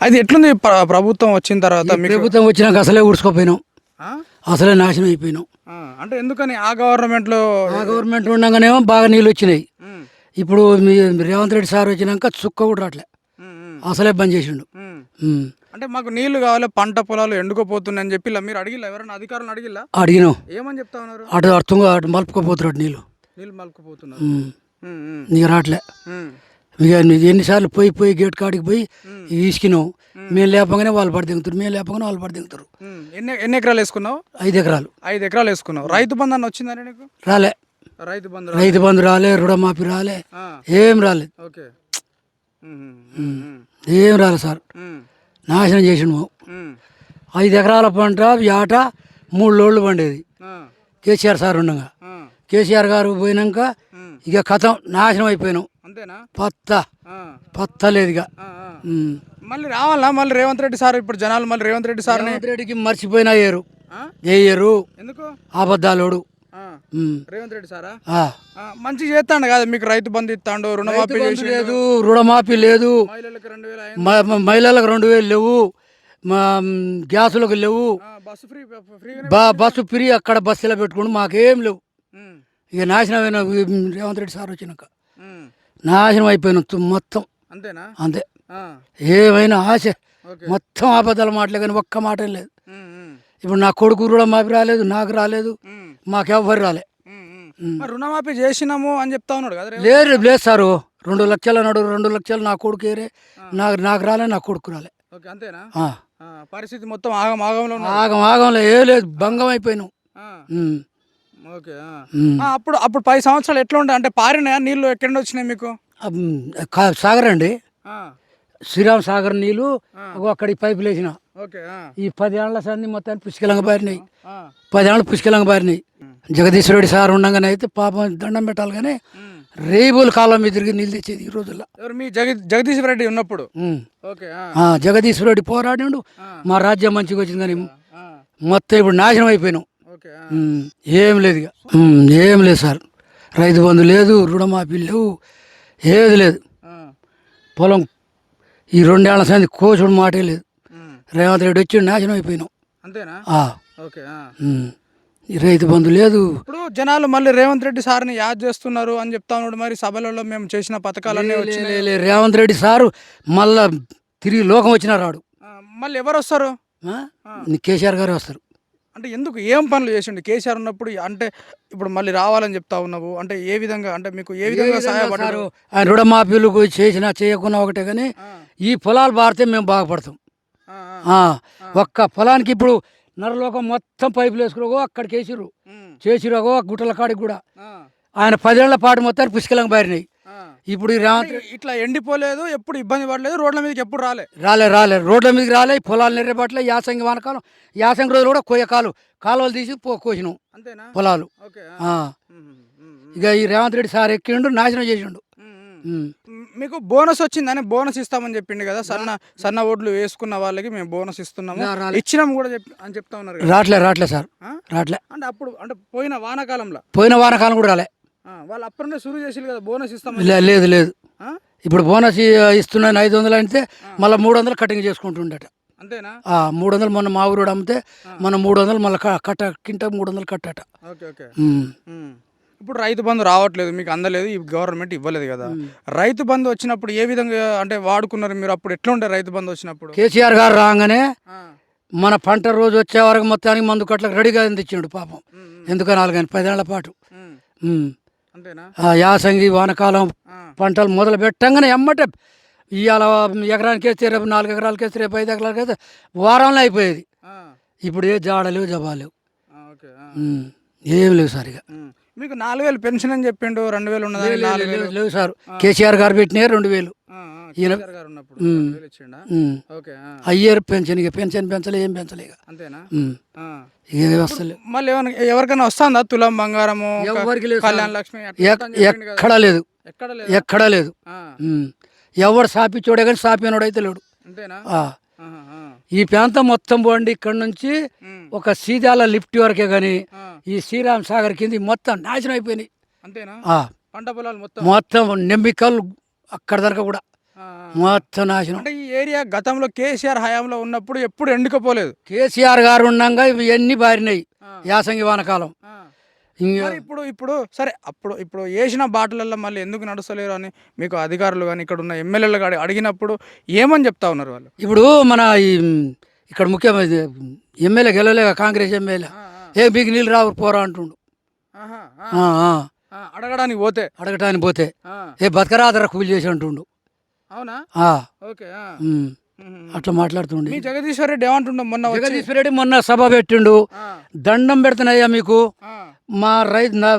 అది ఎట్లుంది ప్రభుత్వం వచ్చిన తర్వాత ప్రభుత్వం వచ్చినాక అసలే ఊడ్చుకోపోయినాం. అసలే నాశనం అయిపోయినాం. అంటే ఎందుకని ఆ గవర్నమెంట్లో ఆ గవర్నమెంట్ ఉండగానేమో బాగా నీళ్ళు వచ్చినాయి. ఇప్పుడు మీ రేవంత్ రెడ్డి సార్ వచ్చినాక చుక్క కూడా రావట్లే అసలే బంద్ చేసిండు. అంటే మాకు నీళ్ళు కావాలి పంట పొలాలు ఎండుకోపోతున్నాయి అని చెప్పి మీరు అడిగిల్ల ఎవరైనా అధికారులు అడిగిలా? అడిగినావు ఏమని చెప్తా ఉన్నారు? అటు అర్థంగా అటు మలుపుకోపోతున్నాడు నీళ్ళు. నీళ్ళు మలుపుకోపోతున్నా నీకు రావట్లే ఇక ఎన్నిసార్లు పోయి పోయి గేట్ కాడికి పోయి ఈసుకినాం మేము. లేపగానే వాళ్ళు పడి దిగుతారు మేము లేపగానే వాళ్ళు పడి దిగుతారు. ఎన్ని ఎన్ని ఎకరాలు వేసుకున్నావు? ఐదు ఎకరాలు. ఐదు ఎకరాలు వేసుకున్నావు. రైతు బంధు అన్న వచ్చిందని నీకు? రాలే. రైతు బంధు రైతు బంధు రాలే రుణమాఫీ రాలే ఏం రాలేదు ఓకే. ఏం రాలేదు సార్. నాశనం ఉమ్, ఐదు ఎకరాల పంట ఏట మూడు లోళ్ళు పండేది. కేసీఆర్ సార్ ఉండగా. కేసీఆర్ గారు పోయినాక. ఇక కథం నాశనం అయిపోయినాం. అంతేనా? పత్త. మళ్ళీ రావాలా? మళ్ళీ రేవంత్ రెడ్డి సార్ ఇప్పుడు జనాలు మళ్ళీ రేవంత్ రెడ్డి సార్ని? రేవంత్ రెడ్డికి మర్చిపోయినా ఏరు? ఏయరు ఎందుకు? అబద్ధాలోడు. రేవంత్ రెడ్డి సారా? మంచిగా చేస్తాడు కదా మీకు రైతు బంధు ఇస్తాడు రుణమాఫీ లేదు రుణమాఫీ లేదు. మహిళలకు రెండు వేల లేవు. గ్యాసులకు లేవు. బస్సు ఫ్రీ అక్కడ బస్సులో పెట్టుకుంటూ మాకేం లేవు. ఇక నాశనమైన రేవంత్ రెడ్డి సార్ వచ్చినాక. నాశనం అయిపోయిన మొత్తం. అంతేనా? అంతే. ఏమైనా ఆశ మొత్తం ఆపదల మాటలే కానీ ఒక్క మాట లేదు. ఇప్పుడు నా కొడుకు కూడా మాపి రాలేదు నాకు రాలేదు మాకెవ్వరు రాలే. రుణమాఫీ చేసినాము అని చెప్తా ఉన్నాడు కదా? లేదు లేదు సారు. రెండు లక్షలు అన్నాడు రెండు లక్షలు నా కొడుకు ఏరే నాకు నాకు రాలే నా కొడుకు రాలే. అంతేనా? పరిస్థితి మొత్తం ఆగం ఆగంలో ఆగం ఆగంలో ఏ లేదు భంగం అయిపోయినాం. ఆ, ఉమ్. ఓకే అప్పుడు అప్పుడు పది సంవత్సరాలు ఎట్లా ఉండే? అంటే పారినాయా? నీళ్ళు ఎక్కడి వచ్చినాయి మీకు? సాగర్ అండి. శ్రీరామ్ సాగర్ నీళ్ళు అక్కడికి పైపులు వేసిన. ఈ పదేళ్ళ సంది మొత్తాన్ని పుష్కలంగా బారినాయి ఆ, పదేళ్ళు పుష్కలంగా బారినాయి జగదీశ్వర రెడ్డి సార్ ఉండగానే అయితే పాపం దండం పెట్టాలి కానీ. రేబుల్ కాలం మీద తిరిగి నీళ్ళు తెచ్చేది ఈ రోజుల్లో. ఎవరు మీ జగ జగదీశ్వర రెడ్డి ఉన్నప్పుడు? జగదీశ్వర రెడ్డి పోరాడిండు. మా రాజ్యం మంచిగా వచ్చింది కానీ మొత్తం ఇప్పుడు నాశనం అయిపోయినాం. ఏం లేదు ఇక. ఏం లేదు సార్. రైతు బంధు లేదు రుణమాఫీ లేవు ఏది లేదు. పొలం ఈ రెండేళ్ళ సంది కోచుడు మాటే లేదు. రేవంత్ రెడ్డి వచ్చి నాశనం అయిపోయినాం. అంతేనా? ఓకే రైతు బంధు లేదు. ఇప్పుడు జనాలు మళ్ళీ రేవంత్ రెడ్డి సార్ని యాద్ చేస్తున్నారు అని చెప్తా ఉన్నాడు మరి సభలలో మేము చేసిన పథకాలన్నీ వచ్చినాయి. రేవంత్ రెడ్డి సారు మళ్ళా తిరిగి లోకం వచ్చిన రాడు. మళ్ళీ ఎవరు వస్తారు? కేసీఆర్ గారు వస్తారు. అంటే ఎందుకు? ఏం పనులు చేసిండు? కేసీఆర్ ఉన్నప్పుడు అంటే ఇప్పుడు మళ్ళీ రావాలని చెప్తా ఉన్నావు. అంటే ఏ విధంగా? అంటే మీకు ఏ విధంగా సహాయపడ్డారు? ఆయన రుణమాఫీలకు చేసినా చేయకున్నా ఒకటే కానీ ఈ పొలాలు బారితే మేము బాగుపడతాం. ఒక్క పొలానికి ఇప్పుడు నరలోకం మొత్తం పైపులు వేసుకురాగో అక్కడికి వేసిర్రు. ఉమ్, చేసిరాగో గుట్టల కాడికి కూడా. ఆయన పదేళ్ళ పాటు మొత్తాన్ని పుష్కలంగా బారినాయి. ఇప్పుడు అంటే ఇట్లా ఎండిపోలేదు ఎప్పుడు ఇబ్బంది పడలేదు రోడ్ల మీదకి ఎప్పుడు రాలే. రాలే రాలే. రోడ్ల మీదకి రాలే పొలాలు నెర్రబట్లే యాసంగి వానకాలం. యాసంగి రోజులు కూడా కొయ్య కాలు. కాలువలు తీసి పో కోసినాం. అంతేనా? పొలాలు. ఇక ఈ రేవంత్ రెడ్డి సార్ ఎక్కిండు నాశనం చేసిండు. మీకు బోనస్ వచ్చిందని బోనస్ ఇస్తామని చెప్పిండు కదా సన్న సన్న ఓట్లు వేసుకున్న వాళ్ళకి మేము బోనస్ ఇస్తున్నాము. ఇచ్చినాము కూడా చెప్పి అని చెప్తా ఉన్నారు. రాట్లే రాట్లే సార్? రాట్లే. అంటే అప్పుడు అంటే పోయిన వానాకాలంలో. పోయిన వానకాలం కూడా రాలే. వాళ్ళు అప్పుడే సురు చేసి కదా బోనస్ ఇస్తామని లే- లేదు లేదు? ఇప్పుడు బోనస్ ఇస్తున్నాను ఐదు వందలు అంటే మళ్ళీ మూడు వందలు కటింగ్ చేసుకుంటుండట. అంతేనా? మూడు వందలు మొన్న మా ఊరు అమ్మితే మన మూడు వందలు మళ్ళీ కట్ట కింట మూడు వందలు కట్టట. Okay okay. ఇప్పుడు రైతు బంధు రావట్లేదు మీకు అందలేదు ఈ గవర్నమెంట్ ఇవ్వలేదు కదా. రైతు బంధు వచ్చినప్పుడు ఏ విధంగా అంటే వాడుకున్నారు మీరు అప్పుడు? ఎట్లా ఉండే రైతు బంధు వచ్చినప్పుడు? కేసీఆర్ గారు రాగానే మన పంట రోజు వచ్చే వరకు మొత్తానికి మందు కట్లకు రెడీగా తెచ్చిండు పాపం. ఉమ్, ఉమ్, ఎందుకనాలి కానీ పదేళ్ళ పాటు. యాసంగి వానకాలం పంటలు మొదలు పెట్టంగానే ఎమ్మటే ఇవాళ ఎకరానికి వేస్తే రేపు నాలుగు ఎకరాలకి వేస్తే రేపు ఐదు ఎకరాలకి వేస్తే వారంలో అయిపోయేది. ఇప్పుడు ఏ జాడలేవు జబాలేవు. ఏం లేవు సార్ ఇక. మీకు నాలుగు వేలు పెన్షన్ అని చెప్పిండు రెండు వేలు ఉన్నదని నాలుగు వేలు. లేవు- లేవు సార్ కేసీఆర్ గారు పెట్టినాయి రెండు వేలు. అయ్యారు పెన్షన్ ఇక పెన్షన్ పెంచలే ఏం పెంచలే ఇక. అంతేనా? వస్తలే. మళ్ళీ ఎవరికైనా వస్తుందా తులం బంగారము ఎవరికి లేదు కళ్యాణ లక్ష్మి. ఎక్కడా లేదు. ఎక్కడ లేదు. ఎవడు సాపిచ్చోడే కానీ సాపినోడు అయితే లేడు. ఈ ప్రాంతం మొత్తం పోండి ఇక్కడ నుంచి ఒక సీదాల లిఫ్ట్ వరకే కానీ. ఈ శ్రీరామ్ సాగర్ కింద మొత్తం నాశనం అయిపోయినాయి. మొత్తం నెమ్మికల్ అక్కడ దాకా కూడా. మొత్తం నాశనం అంటే ఈ ఏరియా గతంలో కేసీఆర్ హయాంలో ఉన్నప్పుడు ఎప్పుడు ఎండుకపోలేదు. కేసీఆర్ గారు ఉండగా ఇవన్నీ బారినాయి యాసంగి వానకాలం. మరి ఇప్పుడు ఇప్పుడు సరే అప్పుడు ఇప్పుడు వేసిన బాటలలో మళ్ళీ ఎందుకు నడుస్తలేరు అని మీకు అధికారులు కానీ ఇక్కడ ఉన్న ఎమ్మెల్యేలు కానీ అడిగినప్పుడు ఏమని చెప్తా ఉన్నారు వాళ్ళు? ఇప్పుడు మన ఈ ఇక్కడ ముఖ్యమైన ఎమ్మెల్యే గెలవలేక కాంగ్రెస్ ఎమ్మెల్యే. ఏ మీకు నీళ్ళు రావు పోరా అంటుండు. అడగడానికి పోతే? అడగటానికి పోతే. ఏ బతకరాదర కూలి చేసి అంటుండు. అవునా? ఓకే. అట్లా మాట్లాడుతుండే. జగదీశ్వర్ రెడ్డి ఏమంటుండ మొన్న జగదీశ్వర రెడ్డి మొన్న సభ పెట్టిండు. దండం పెడుతున్నాయ్యా మీకు. మా రైతు నా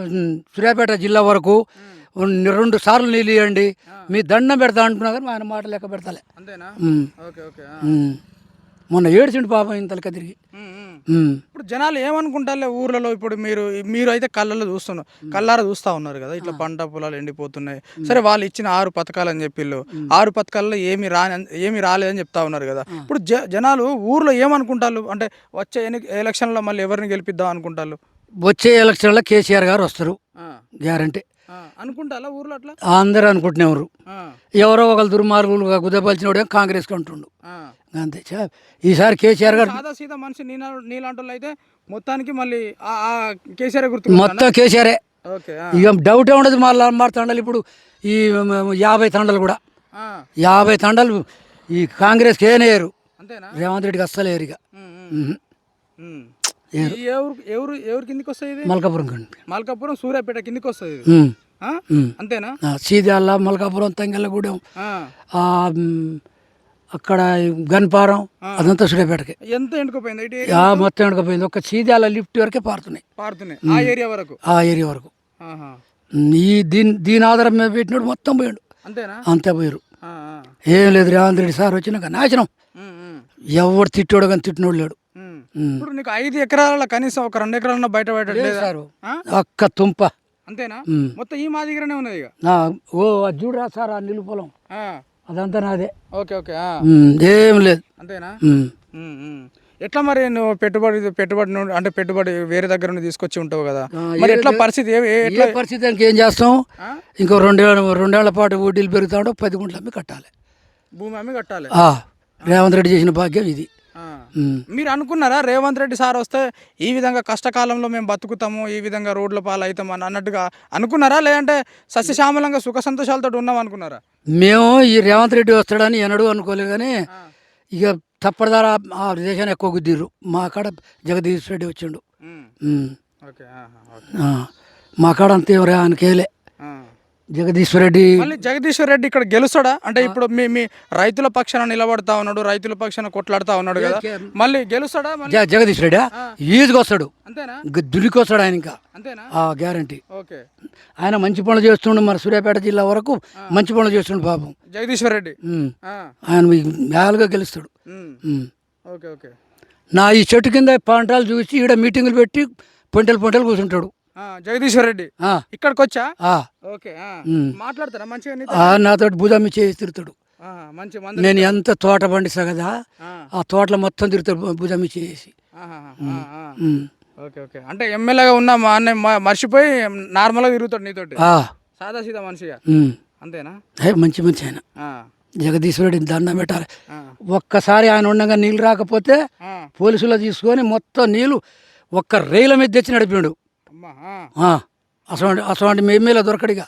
సూర్యాపేట జిల్లా వరకు రెండు సార్లు నీళ్ళు ఇవ్వండి మీ దండం పెడతా అంటున్నా కానీ ఆయన మాట లెక్క పెడతాలే. అంతేనా. Okay okay. మొన్న ఏడ్చిండు పాపం ఇంతలక తిరిగి. ఇప్పుడు జనాలు ఏమనుకుంటారులే ఊర్లలో ఇప్పుడు మీరు మీరు అయితే కళ్ళల్లో చూస్తున్నారు కళ్ళారా చూస్తా ఉన్నారు కదా ఇట్లా పంట పొలాలు ఎండిపోతున్నాయి. సరే వాళ్ళు ఇచ్చిన ఆరు పథకాలు అని చెప్పిళ్ళు. ఆరు పథకాల్లో ఏమి రాని ఏమి రాలేదని చెప్తా ఉన్నారు కదా. ఇప్పుడు జనాలు ఊర్లో ఏమనుకుంటారు? అంటే వచ్చే ఎన్ని ఎలక్షన్లో మళ్ళీ ఎవరిని గెలిపిద్దాం అనుకుంటారు? వచ్చే ఎలక్షన్లో కేసీఆర్ గారు వస్తారు. గ్యారంటీ. అనుకుంటారా ఊర్లో అట్లా? అందరూ అనుకుంటున్నారు ఎవరో? ఒకరు దుర్మార్గులుగా గుద్దపలిచినోడే కాంగ్రెస్కి అంటుండు. అంతే. చా- ఈసారి కేసీఆర్ గారు సాదా సీదా మనిషి నీలాంటి అయితే మొత్తానికి మళ్ళీ కేసీఆర్ గుర్తు మొత్తం కేసీఆరే. ఇక డౌటే ఉండదు మళ్ళీ మరి తండలు ఇప్పుడు ఈ యాభై తండలు కూడా. యాభై తండలు ఈ కాంగ్రెస్కి ఏనేయరు అంతేనా? రేవంత్ రెడ్డికి ఇక ఉహు. ఉమ్. ఈ ఎవరు ఎవరు కిందికి వస్తుంది మల్కాపురం కండి మల్కాపురం సూర్యాపేట కిందికి వస్తుంది. అంతేనా? సీదాల మల్కాపురం మ్, అక్కడ గన్పారం అదంతా సూర్యాపేటకి. ఎంత ఎండుకుపోయింది మొత్తం ఎండకపోయింది ఒక సీదాల లిఫ్ట్ వరకే పారుతున్నాయి. పారుతున్నాయి. ఆ ఏరియా వరకు? ఆ ఏరియా వరకు. ఈ దీని దీని ఆధారం మీద పెట్టినోడు మొత్తం పోయాడు. అంతేనా? అంతే పోయారు. ఏం లేదు రేవంత్ రెడ్డి సార్ వచ్చినాక నాశనం. ఎవడు తిట్టాడు కానీ తిట్టినోడు లేడు. ఇప్పుడు నీకు ఐదు ఎకరాల కనీసం ఒక రెండు ఎకరాలన్నా బయట పెట్టలేదు సారు. ఒక్క తుంప. అంతేనా. మొత్తం ఈ మా దగ్గరనే ఉన్నది ఇక? ఓ చూడరా సార్ ఆ నిలు పొలం. అదంతా నాదే. ఓకే ఓకే ఏం లేదు. అంతేనా. ఎట్లా మరి నువ్వు పెట్టుబడి పెట్టుబడి నుండి అంటే పెట్టుబడి వేరే దగ్గర నుండి తీసుకొచ్చి ఉంటావు కదా? మరి ఏ- ఎట్లా పరిస్థితి ఏ- ఏ- ఏ ఎట్లా పరిస్థితి ఇంకేం చేస్తాం? ఆ? ఇంకో రెండేళ్ళ రెండేళ్ళ పాటు వడ్డీలు పెరుగుతాడో పది గుంటలు అమ్మి కట్టాలి. భూమి అమ్మి కట్టాలి. రేవంత్ రెడ్డి చేసిన భాగ్యం ఇది. మీరు అనుకున్నారా? రేవంత్ రెడ్డి సార్ వస్తే ఈ విధంగా కష్టకాలంలో మేము బతుకుతాము ఈ విధంగా రోడ్ల పాలు అవుతాం అని అన్నట్టుగా అనుకున్నారా? లేదంటే సస్యశ్యామలంగా సుఖ సంతోషాలతో ఉన్నాం అనుకున్నారా? మేము ఈ రేవంత్ రెడ్డి వస్తాడని ఎన్నడూ అనుకోలేదు కానీ ఇక తప్పటిదారా ఆ దేశాన్ని ఎక్కువ గుద్దిర్రు. మా కాడ జగదీష్ రెడ్డి వచ్చిండు. మా కాడ అంతే ఆయనకేలే. జగదీశ్వర్ రెడ్డి. మళ్ళీ జగదీశ్వర్ రెడ్డి ఇక్కడ గెలుస్తాడా? అంటే ఇప్పుడు మీ మీ రైతుల పక్షాన నిలబడతా ఉన్నాడు రైతుల పక్షాన కొట్లాడుతా ఉన్నాడు కదా. మళ్ళీ గెలుస్తాడా? మళ్ళీ జ- జగదీష్ రెడ్డి ఈజీగా వస్తాడు. అంతేనా? ఇంక దురికి వస్తాడు ఆయన ఇంకా. గ్యారంటీ. ఓకే. ఆయన మంచి పనులు చేస్తుండు మన సూర్యాపేట జిల్లా వరకు మంచి పనులు చేస్తుండు పాపం. జగదీశ్వర్ రెడ్డి. ఆయన మేలుగా గెలుస్తాడు. Okay okay. నా ఈ చెట్టు కింద పంటలు చూసి ఈడ మీటింగులు పెట్టి పొంటలు పొంటలు కూర్చుంటాడు. జగదీశ్వర్ రెడ్డి. ఇక్కడికి వచ్చా ఓకే. మాట్లాడతారా? మంచిగా నీతో? భుజామి చేసి తిరుగుతాడు. మంచి నేను ఎంత తోట పండిస్తా కదా ఆ. తోటలో మొత్తం తిరుగుతాడు భుజామి చేసి. Okay okay. అంటే ఎమ్మెల్యేగా ఉన్న మా అన్నయ్య మ- మర్చిపోయి నార్మల్గా తిరుగుతాడు నీతోటి. ఆ, సాదా సీదా మనిషిగా. అంతేనా? మంచి మంచి ఆయన. జగదీశ్వరుడిని దండం పెట్టాలి. ఒక్కసారి ఆయన ఉండగా నీళ్ళు రాకపోతే. పోలీసులు తీసుకొని మొత్తం నీళ్ళు ఒక్క రైల మీద తెచ్చి నడిపాడు అమ్మా. అసలు అసలు ఎమ్మెల్యే దొరకడిగా?